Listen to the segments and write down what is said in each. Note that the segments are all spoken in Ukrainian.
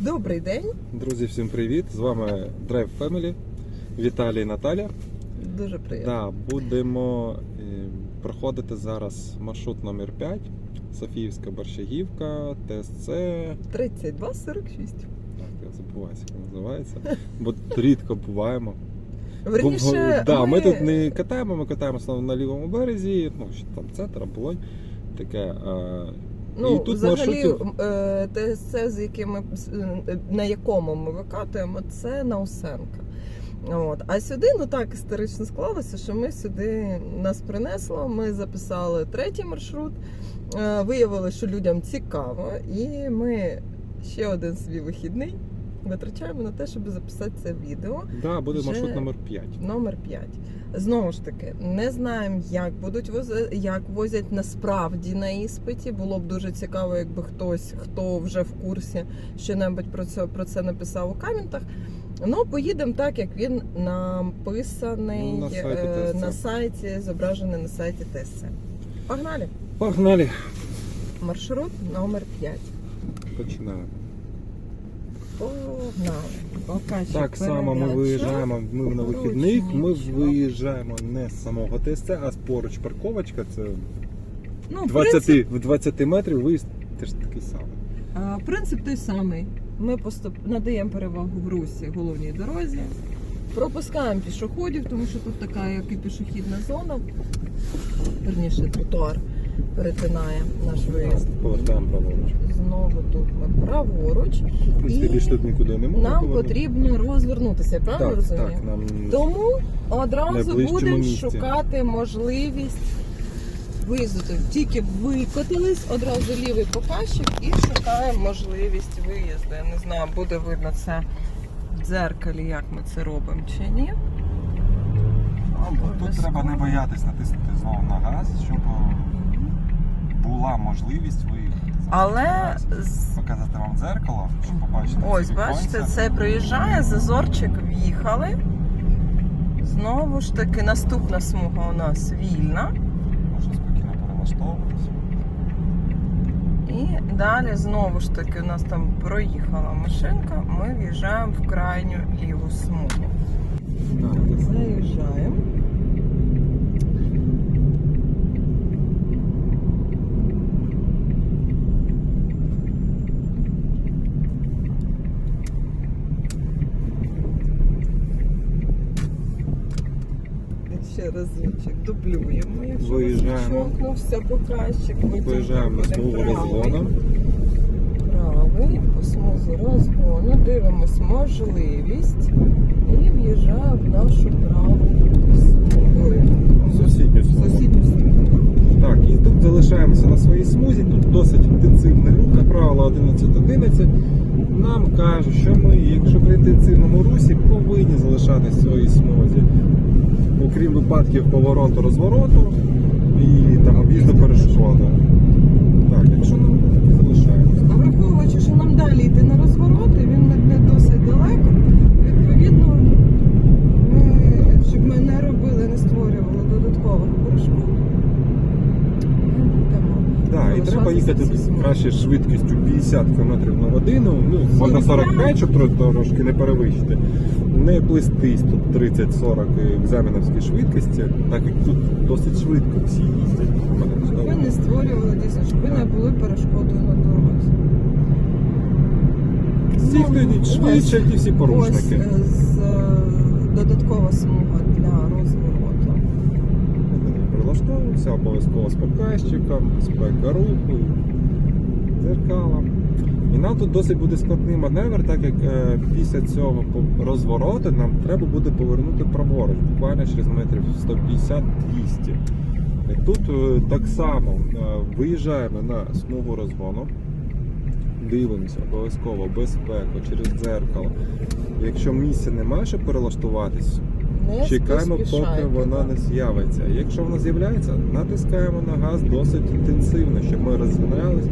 Добрий день. Друзі, всім привіт! З вами Drive Family, Віталій і Наталя. Дуже приємно. Да, будемо е, проходити зараз маршрут номер 5 Софіївська Борщагівка, ТСЦ. 3246. Так, я забуваюся, як називається. Бо рідко буваємо. Верніше, да, ми... тут не катаємо, ми катаємо основно на лівому березі, ну, там центр, Оболонь. Таке. Ну, і тут взагалі, е, ТСЦ, з якими, е, на якому ми викатуємо, це Наусенка. От. А сюди, ну так історично склалося, що ми сюди нас принесло. Ми записали третій маршрут. Е, Виявили, що людям цікаво, і ми ще один свій вихідний витрачаємо на те, щоб записати це відео. Да, буде Вже- маршрут номер 5. Номер 5. Знову ж таки, не знаємо, як будуть вози, як возять насправді на іспиті. Було б дуже цікаво, якби хтось, хто вже в курсі, що-небудь про це, про це написав у коментах. Ну, поїдемо так, як він написаний на сайті е, на сайті, зображений на сайті ТСЦ. Погнали! Погнали! Маршрут номер 5. Починаємо. Погнали. Так само ми виїжджаємо. Ми на вихідних. Ми виїжджаємо не з самого ТСЦ, а з поруч парковочка. Це Ну, в 20, в 20 метрів виїзд теж такий самий. А, Принцип той самий. Ми поступ... надаємо перевагу в русі головній дорозі, пропускаємо пішоходів, тому що тут така, як і пішохідна зона, верніше тротуар перетинає наш виїзд. Повертаємо праворуч. Знову тут ми праворуч. І більше тут нікуди не можна. Нам повернути. потрібно розвернутися, я правильно так, розумію? так, нам Тому одразу Найближчому будемо місці. шукати можливість виїзду. Тільки викотились, одразу лівий показчик і шукаємо можливість виїзду. Я не знаю, буде видно це в дзеркалі, як ми це робимо чи ні. тут треба не боятись натиснути знову на газ, щоб була можливість виїхати. Але з- показати вам дзеркало, щоб побачити. ось, ці бачите, віконця. це проїжджає, зазорчик в'їхали. Знову ж таки, наступна смуга у нас вільна. Можна спокійно перелаштовуватися. І далі знову ж таки у нас там проїхала машинка, ми в'їжджаємо в крайню ліву смугу. Заїжджаємо. Ще разочок дублюємо, якщо Виїжджаємо. чокнувся показчик. Виїжджаємо смугу правий. розгону. Правий, по смузі розгону, дивимось можливість і в'їжджає в нашу праву. Сусідню. Сусідню. Так, і тут залишаємося на своїй смузі. Тут досить інтенсивний рух, правило, 11.11. Нам кажуть, що ми, якщо при інтенсивному русі, повинні залишатись в своїй смузі. Окрім випадків повороту розвороту і там об'їзду перешкоди. Так, якщо нам залишаємося. А враховуючи, що нам далі йти на розвороти, він не, не досить далеко. Відповідно, ми, щоб ми не робили, не створювали додаткових перешкод. Ми будемо Смузі. краще швидкістю 50 км на годину, ну, можна 45, щоб трошки не перевищити. Не плестись тут 30-40 екзаменівські швидкості, так як тут досить швидко всі їздять. Ви не створювали дійсно, щоб ви не були перешкодою на дорозі. Всі, хто йдуть швидше, ті всі порушники. е, з, е, додаткова смуга для розвороту. Прилаштовуються обов'язково з показчиком, спека руху, дзеркалом. І нам тут досить буде складний маневр, так як е, після цього розвороту нам треба буде повернути праворуч, буквально через метрів 150-200. І Тут е, так само е, виїжджаємо на смугу розгону, дивимося обов'язково безпеку через дзеркало. Якщо місця немає, щоб перелаштуватись, Не Чекаємо, поки вона не з'явиться. Якщо вона з'являється, натискаємо на газ досить інтенсивно, щоб ми розганялись.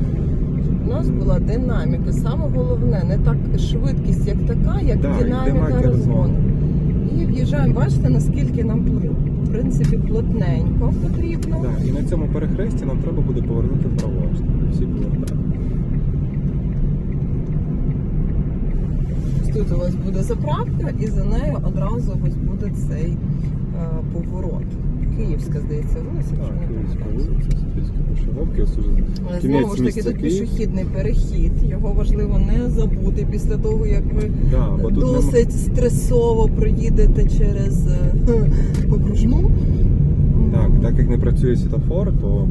У нас була динаміка. Саме головне, не так швидкість, як така, як Да, динаміка розгону. І в'їжджаємо, бачите, наскільки нам в принципі плотненько потрібно. Да, і на цьому перехресті нам треба буде повернути праворуч. Всі повертаємо. Тут у вас буде заправка, і за нею одразу ось буде цей е, поворот. Київська, здається, вулиця. Так, Київська вулиця, Софійська пошивовки, Але Знову ж таки, тут пішохідний перехід. Його важливо не забути після того, як ви Да, тут нема- досить стресово проїдете через е, окружну. Так, так як не працює світофор, то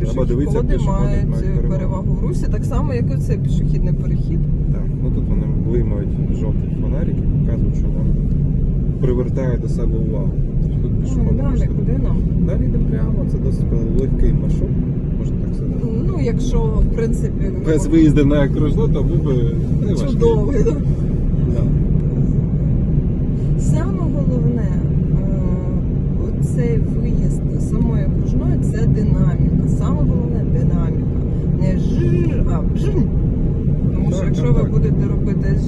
треба дивитися Пішоходи мають е, перевагу в русі, так само, як і цей пішохідний перехід. Так, ну тут вони блимають жовті фонарики, показують, що вони привертають до себе увагу. Ну, далі, куди нам? Далі йдемо прямо, це досить легкий маршрут, можна так сказати. Ну, якщо, в принципі, ви Без виїзду на окружну, то був би не важкий. чудовий. да. Саме головне, е, цей виїзд самої окружної це динаміка. Саме головне динаміка. Не жж, а бж. Що якщо ви будете робити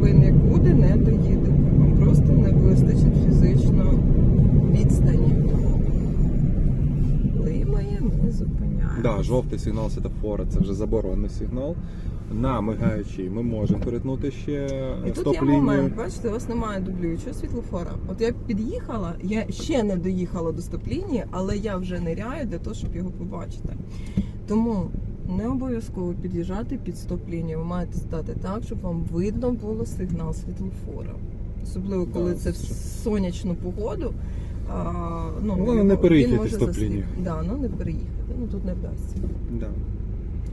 ви нікуди не доїдете. Вам просто не вистачить фізично відстані. Лимає, не зупиняє. Да, жовтий сигнал світофора це вже заборонений сигнал. На мигаючий ми можемо перетнути ще І тут є момент, бачите, у вас немає дублюючого світлофора. От я під'їхала, я ще не доїхала до стоп-лінії, але я вже ниряю для того, щоб його побачити. Тому не обов'язково під'їжджати під стоп-лінію. Ви маєте стати так, щоб вам видно було сигнал світлофора. Особливо коли Да, це в сонячну погоду. А, ну, ну, він, не переїхати стоп-лінію. Да, ну не переїхати. Ну тут не вдасться. Да.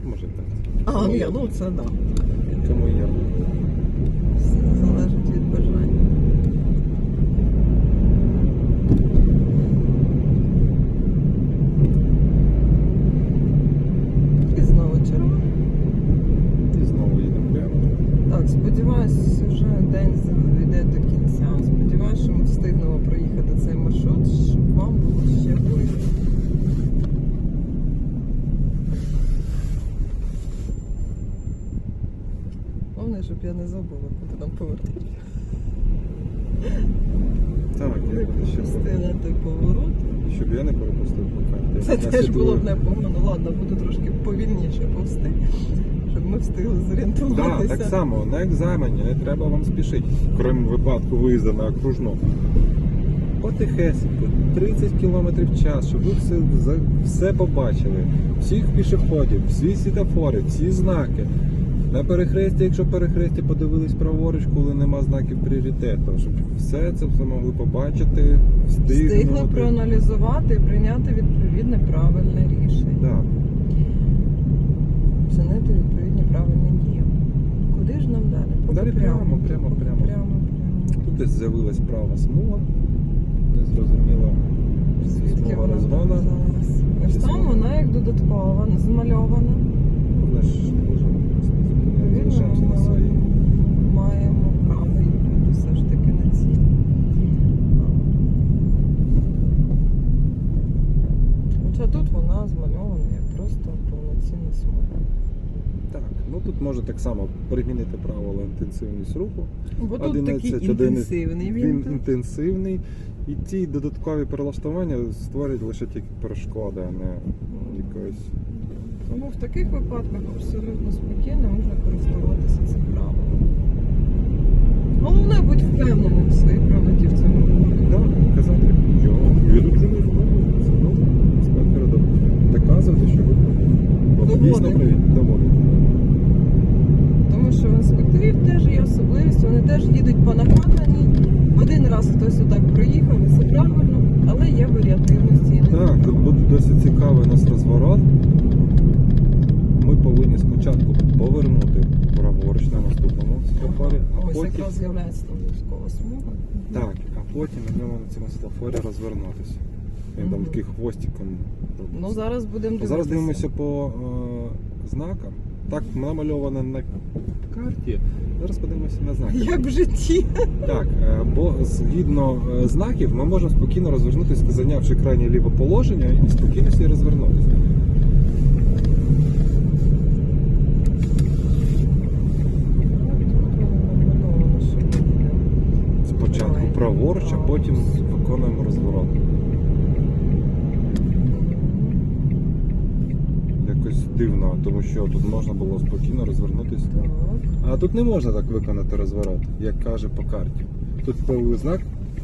Може так. А, ну я, ну це да. Кому є. Все залежить від бажання. І знову червоно. І знову їдемо прямо. Так, сподіваюсь, вже день йде до кінця. Сподіваюсь, що ми встигнемо проїхати цей маршрут, щоб вам було ще ближче. Головне, щоб я не забула, куди нам повертати. Так, я пропустила той поворот. щоб я не перепустив по карті. Це теж було б непогано. Ладно, буду трошки повільніше повсти, щоб ми встигли Так, зорієнтуватися. так само на екзамені не треба вам спішити, крім випадку виїзду на окружну. Потихесенько, 30 км в час, щоб ви все, все побачили. Всіх пішоходів, всі світофори, всі знаки. На перехресті, якщо перехресті подивились праворуч, коли нема знаків пріоритету, щоб все це все могли побачити, Встигли встигнути. проаналізувати і прийняти відповідне правильне рішення. Да. Вчинити відповідні правильні дії. Куди ж нам далі? Поки Далі прямо, прямо, поки прямо. прямо, прямо. Тут десь з'явилась права смуга. Незрозуміло. Звідки вона Чи там вона як додаткова, змальована. Вона ж дуже Залишаємося на своїй. маємо право їхати все ж таки на ці. Хоча тут вона змальована як просто повноцінна смуга. Так, ну тут можна так само примінити правило інтенсивність руху. Бо тут 11, такий 11, інтенсивний він. Він інтенсивний. І ті додаткові перелаштування створять лише тільки перешкоди, а не якоїсь. Тому в таких випадках абсолютно спокійно можна користуватися цим правилом. Головне бути впевненим в своїй правоті в цьому випадку. Да, казати, я вірю вже не. Ну, інспектору до- доказувати, що ви дійсно праві. Доводити. Тому що в інспекторів теж є особливість, вони теж їдуть по накатаній. Один раз хтось отак проїхав, і це правильно, але є варіативності. Так, тут буде досить цікавий у нас розворот. Ми повинні спочатку повернути праворуч на наступному світлофорі, а Ось потім, якраз з'являється там військова смуга. так, а потім йдемо на цьому світлофорі розвернутися. Він там Мгм. такий хвостиком. робиться. Ну зараз будемо дивитися. Зараз дивимося по е, знакам. Так намальовано на карті. Зараз подивимося на знаки. Як в житті. Так, е, бо згідно е, знаків ми можемо спокійно розвернутися, зайнявши крайнє ліве положення і спокійно собі розвернутися. Намальовано, що ми їдемо. Спочатку Давай. Праворуч, а потім виконуємо розворот. Якось дивно, тому що тут можна було спокійно розвернутися. А тут не можна так виконати розворот, як каже по карті. Тут знак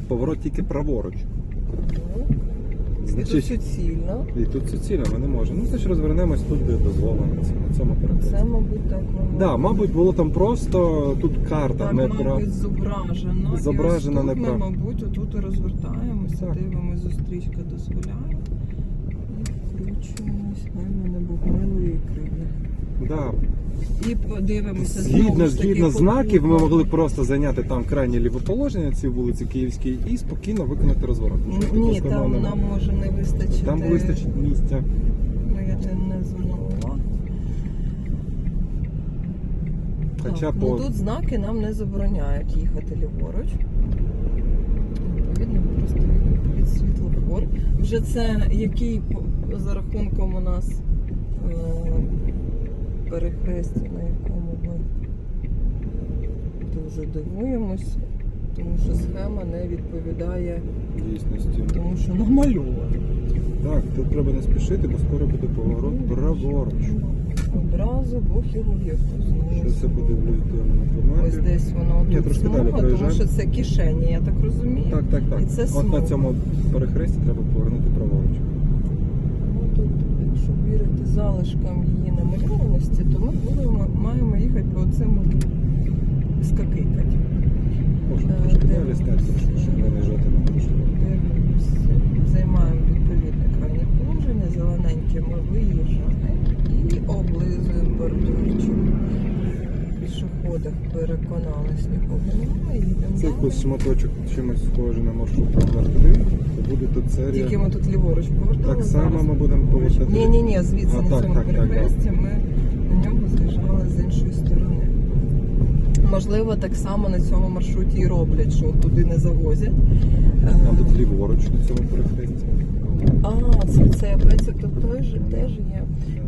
поворот тільки праворуч. І тут Значить, суцільно. і тут суцільно ми не можемо. Ну, значить розвернемось тут, де дозволено це, на цьому перехресті. Це, мабуть, так воно. Да, мабуть, було там просто тут карта, Так, не мабуть, зображено. Зображено і ось тут неправ- Ми, мабуть, отут і розвертаємося, Так. дивимося, зустрічка дозволяє. І включуємось. Хай мене Бог милує і кривне. Да. І подивимося Згідно, знову ж таки згідно знаків, ми могли просто зайняти там крайнє ліве положення цій вулиці Київській і спокійно виконати розворот. Тому що Ні, також там нам може не вистачити. Там вистачить місця. Ну, я не. Хоча так, по ну, тут знаки нам не забороняють їхати ліворуч. Відповідно, просто від, від світлофор. Вже це який по- за рахунком у нас е, перехрестя, на якому ми дуже дивуємось, тому що схема не відповідає дійсності. тому, що намальовано. Так, тут треба не спішити, бо скоро буде поворот праворуч. Одразу Бог його. Що це буде по Ось десь воно Ні, тут трошки далі смуга, тому проїжджаємо. що це кишені, я так розумію. Так, так, так. І це От смуга. на цьому перехресті треба повернути праворуч. Ну, тут, якщо вірити залишкам її намальованості, будемо, їхати по цим скакикати. Можна Е, далі щоб не наїжджати на. Займаємо відповідне крайнє положення, зелененьке ми виїжджаємо і облизуємо бордюрчик. В Пішоходах переконалися, нікого немає, їдемо Це якийсь шматочок чимось схожий на маршрут туди, то буде тут серія. Тільки ми тут ліворуч повертали. Так само ми будемо повертати. Ні, ні, ні, звідси А, на так, цьому так, так, перехресті ми на нього з'їжджали з іншої сторони. Можливо, так само на цьому маршруті і роблять, що туди не завозять. Е, ліворуч на цьому перехресті. А, це цей пецик тут теж, теж є.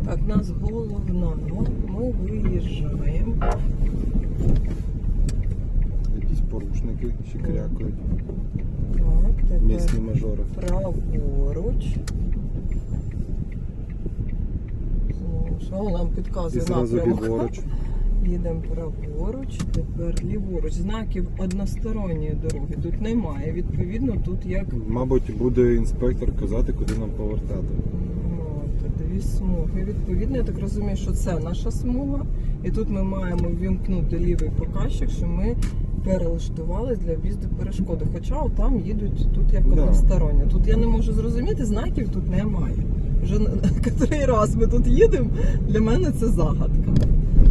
Так, нас головна. Ми виїжджаємо. Якісь порушники ще крякають. Так, тепер Місні мажори. праворуч. Знову ж, о, нам підказує напрямок. Їдемо праворуч, тепер ліворуч. Знаків односторонньої дороги тут немає. Відповідно, тут як Мабуть, буде інспектор казати, куди нам повертати. от, дві смуги. Відповідно, я так розумію, що це наша смуга. І тут ми маємо ввімкнути лівий показчик, що ми перелаштувались для в'їзду перешкоди. Хоча там їдуть тут як Да. односторонньо. Тут я не можу зрозуміти, знаків тут немає. Вже котрий раз ми тут їдемо, для мене це загадка.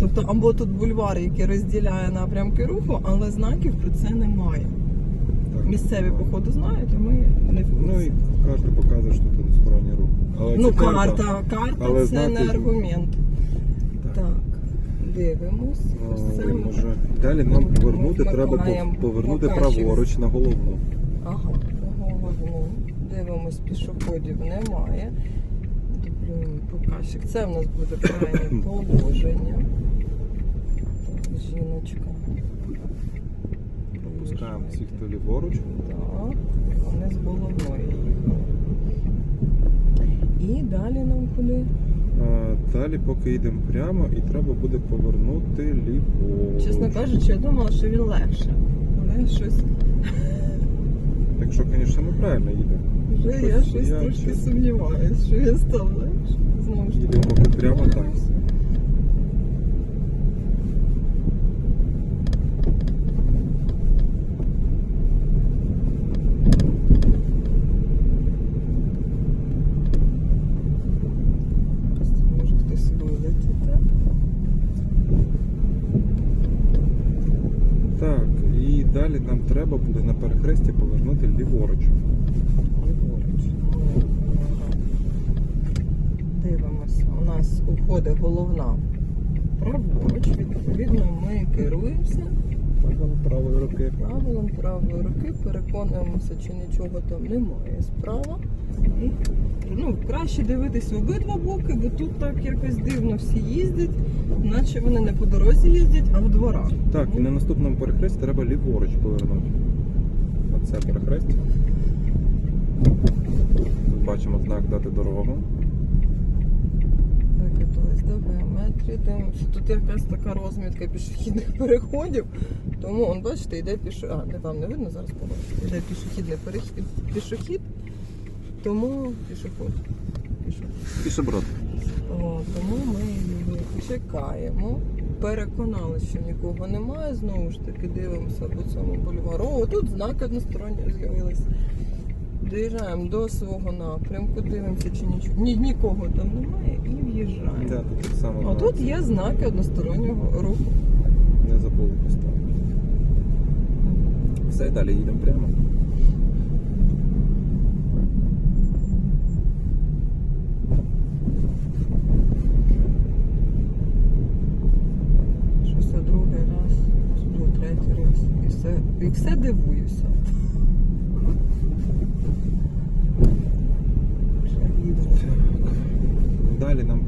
Тобто, або тут бульвар, який розділяє напрямки руху, але знаків про це немає. Так. Місцеві, походу, знають, а ми не Ну і карта показує, що тут односторонній рух. Але Ну, це карта, карта але це не аргумент. Так. Так, дивимось. Ось це ми- може. Далі нам Ми повернути, треба вмикаємо пов- повернути показчик. праворуч на головну. Ага, головну. Дивимось, пішоходів немає. Дублюємо показчик. Це в нас буде крайнє положення. Так, жіночка. Пропускаємо всіх, хто ліворуч. Так, вони з головною їхали. І далі нам куди? А, далі, поки йдемо прямо, і треба буде повернути ліворуч. Чесно кажучи, я думала, що він легше. Але щось Якщо, звісно, ми правильно їдемо. вже я Щось трошки сумніваюся, що він став легше. Поки прямо так. Просто може хтось вилетіти. Так, і далі нам треба буде на перехресті повернути ліворуч. Ліворуч. Ну, ага. Дивимося. У нас головна праворуч. Відповідно, ми керуємося Правило правої руки. правилом правої руки, переконуємося, чи нічого там немає справа. І, ну, краще дивитись в обидва боки, бо тут так якось дивно всі їздять, наче вони не по дорозі їздять, а в дворах. Так, і на наступному перехресті треба ліворуч повернути. Оце перехрестя. Бачимо знак дати дорогу. Так, запуталась. Давай, метрі дивимося. Тут якась така розмітка пішохідних переходів. Тому, он, бачите, йде пішо... А, не вам не видно зараз побачите. Йде пішохідний перехід, пішохід, тому пішоход. Пішохід. Пішоброд. О, тому ми її чекаємо. Переконали, що нікого немає. Знову ж таки дивимося по цьому бульвару. О, тут знак односторонньо з'явилися. Доїжджаємо до свого напрямку, дивимося, чи нічого. Ні, нікого там немає і. Да, тут так само. О, тут є знаки одностороннього руху. Не забули поставити. Все, далі їдемо прямо. Що це другий раз, третій раз. І все, і все дивуюся. Далі нам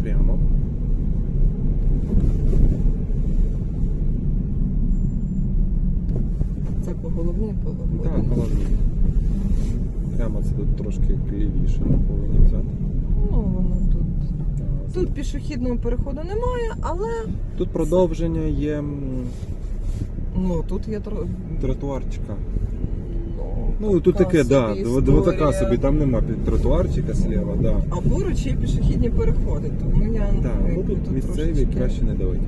головній Так, головне. Прямо це тут трошки лівіше ми повинні взяти. Ну, воно тут. Так, Тут пішохідного переходу немає, але Тут продовження є ну тут є тро... тротуарчика. ну, Ну тут таке, да, от- от така собі, там нема під тротуарчика слева, да. А поруч є пішохідні переходи, тому я Так, ну якби тут місцеві трошечки- краще не давити.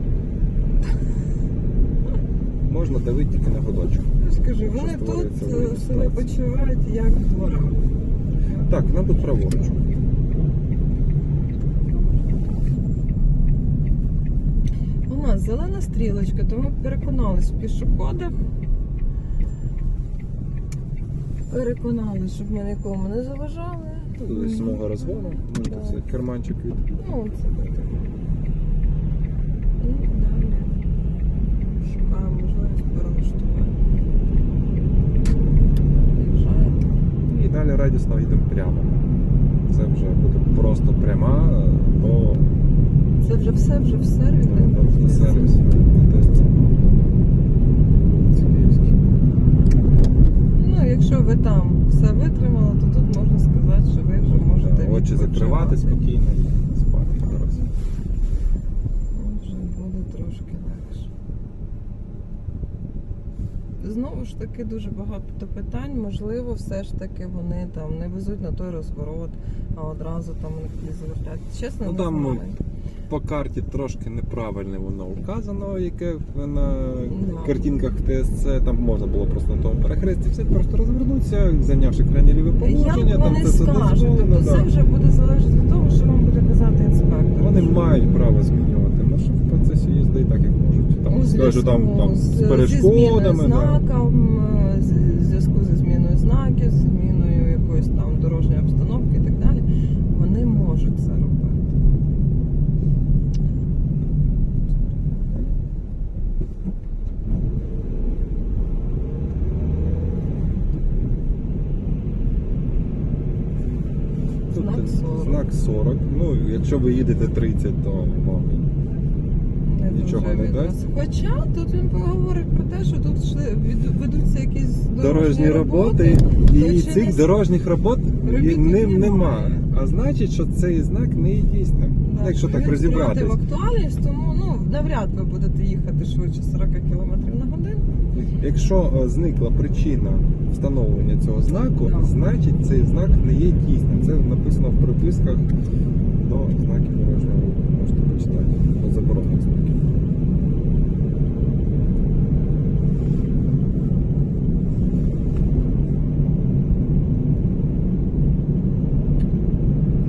Можна давити тільки на годочок. Я вони тут е, себе почувають як вдвора. Так, нам тут праворуч. У нас зелена стрілочка, тому переконались в пішоходах. Переконали, щоб ми нікому не заважали. Тут смуга розгону, Да. взяти карманчик від. Ну, це так. І далі шукаємо можливість перелаштування. Виїжджаємо. І далі радісно йдемо прямо. Це вже буде просто пряма бо Це вже все, вже в сервіс. це Київські. Ну, якщо ви там все витримали, то тут можна сказати, що ви вже можете Очі закривати спокійно і спати по дорозі. Вже буде трошки легше. Знову ж таки, дуже багато питань. Можливо, все ж таки вони там не везуть на той розворот, а одразу там вони кудись завертають. Чесно, Ну, не там, знаю. По карті трошки неправильно воно вказано, яке на Да. картинках ТСЦ. Там можна було просто на тому перехресті все просто розвернутися, зайнявши крайнє ліве положення, Як там вони це все скажуть, дозволено. тобто це вже буде залежати від того, що вам буде казати інспектор. Вони мають право змінювати маршрут в процесі їзди і так, як можуть. Там там, з з- зі перешкодами. Да. знаком, е, з- в зв'язку зі зміною знаків, з зміною якоїсь там дорожньої обстановки і так далі, вони можуть це робити. Тут Знак 40. знак 40. Ну, якщо ви їдете 30, то вам Не Нічого не дасть? Хоча тут він поговорить про те, що тут від- ведуться якісь дорожні, дорожні роботи, і то чи цих не- дорожніх робот ним немає. нема. А значить, що цей знак не є дійсним. Да, Якщо так він розібратись. втратив актуальність, тому ну навряд ви будете їхати швидше 40 км на годину. Якщо е, зникла причина встановлення цього знаку, Да. значить цей знак не є дійсним. Це написано в приписках до знаків дорожнього руху. Можете почитати до заборонених знаків.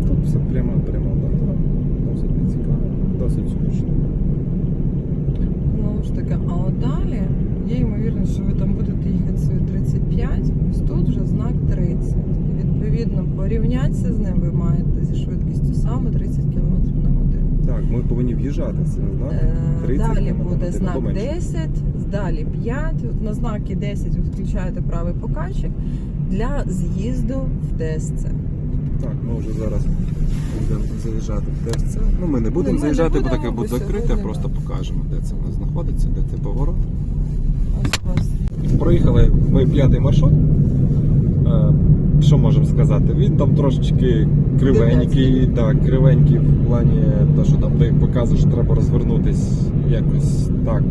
Тут все прямо, прямо дорога. Досить не цікаво, досить скучно. Знову ж таки, а от далі є ймовірність, що ви там будете їхати свої 35, ось тут вже знак 30. І відповідно порівнятися з ним ви маєте зі швидкістю саме 30 км на годину. Так, ми повинні в'їжджати в цей знак. Е, 30 Далі км на буде годину, знак або 10, далі 5. От на знакі 10 ви включаєте правий покачик для з'їзду в ДСЦ. Так, ми вже зараз будемо заїжджати в ТСЦ. Ну, ми не будемо ми не заїжджати, бо будемо, таке бо буде закрите, сьогодні, просто покажемо, де це в нас знаходиться, де цей поворот. Ось у вас Проїхали ми п'ятий маршрут. Е, що можемо сказати? Він там трошечки кривенький, так, кривенький в плані того, що там ти показуєш, що треба розвернутись якось так.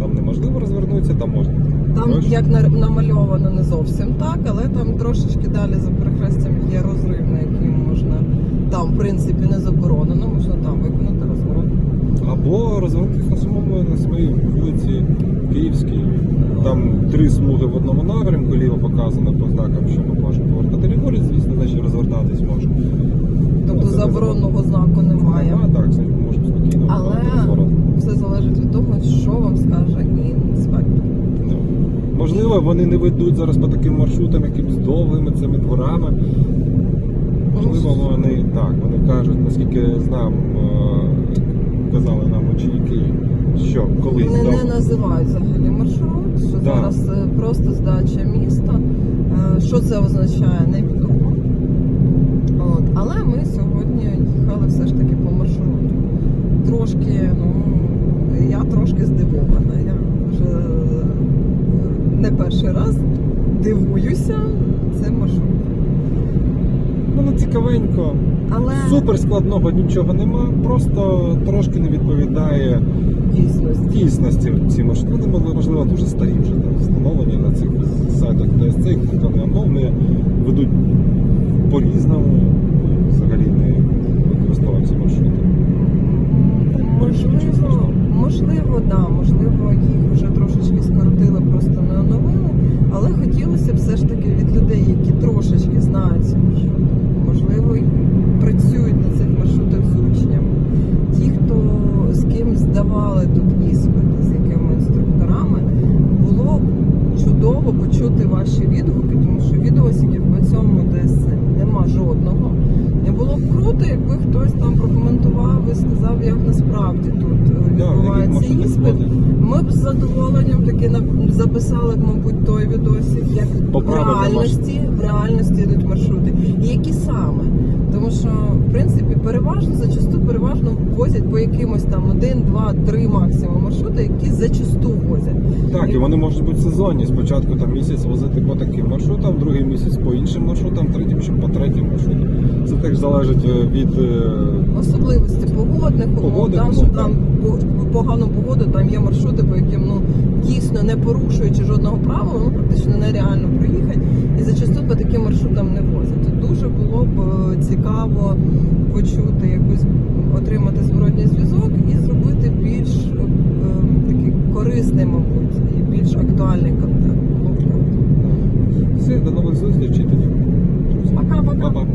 Там неможливо розвернутися, там можна. Там Трошки. як на- намальовано не зовсім так, але там трошечки далі за перехрестям є розрив, на який можна. Там, в принципі, не заборонено, можна там виконати розворот. Або розвернутися на самому на своїй вулиці Київській. Там три смуги в одному напрямку, ліво показано по знакам, що ми можемо повертати ліворуч, звісно, значить розвертатись можемо. Тобто Це заборонного знаку немає. А, так, значить, ми можемо спокійно Але- Все залежить від того, що вам скаже інспектор. Ну, Можливо, вони не ведуть зараз по таким маршрутам, якимось довгими цими дворами. Можливо, вони так, вони кажуть, наскільки знам, е, казали нам ученики, що колись Вони не називають взагалі маршрут, Да. зараз е, просто здача міста. Е, Що це означає, невідомо. От. Але ми сьогодні їхали все ж таки по маршруту. Трошки, ну, я трошки здивована. Я вже е, не перший раз дивуюся цим маршрутом. Воно цікавенько. Але Супер складного нічого нема, просто трошки не відповідає дійсності. дійсності ці маршрути. Вони, можливо, дуже старі вже там встановлені на цих сайтах не мовні, ведуть по-різному, взагалі не використовують ці маршрути. Можливо, можливо, да, можливо, їх вже трошечки скоротили, просто не оновили. Але хотілося б все ж таки від людей, які трошечки знають ці маршрути, можливо, і працюють на цих маршрутах з учнями. Ті, хто з ким здавали тут іспити, з якими інструкторами, було б чудово почути ваші відгуки, тому що відосиків по цьому ДСН нема жодного. І було б круто, якби хтось там прокоментував і сказав, як насправді тут е, Да, в яких відбувається маршрутах іспит. ходять. Ми б з задоволенням таки на- записали, б, мабуть, той відосик, як в Поправити реальності, в реальності йдуть маршрути. І які саме. Тому що, в принципі, переважно, зачасту переважно возять по якимось там один, два, три максимум маршрути, які зачасту возять. Так, і вони можуть бути сезонні. Спочатку там місяць возити по таким маршрутам, другий місяць по іншим маршрутам, третій ще по третім маршрутам. Це теж залежить е, від е, Особливості погодних Погоди, умов, що там по погану погоду там є маршрути, по яким ну дійсно не порушуючи жодного правила, ну практично нереально проїхати. І зачасту по таким маршрутам не возять. Дуже було б е, цікаво почути якусь, отримати зворотній зв'язок і зробити більш е, такий корисний, мабуть, і більш актуальний контент. Все, до нових зустрічей тоді. Пока-пока.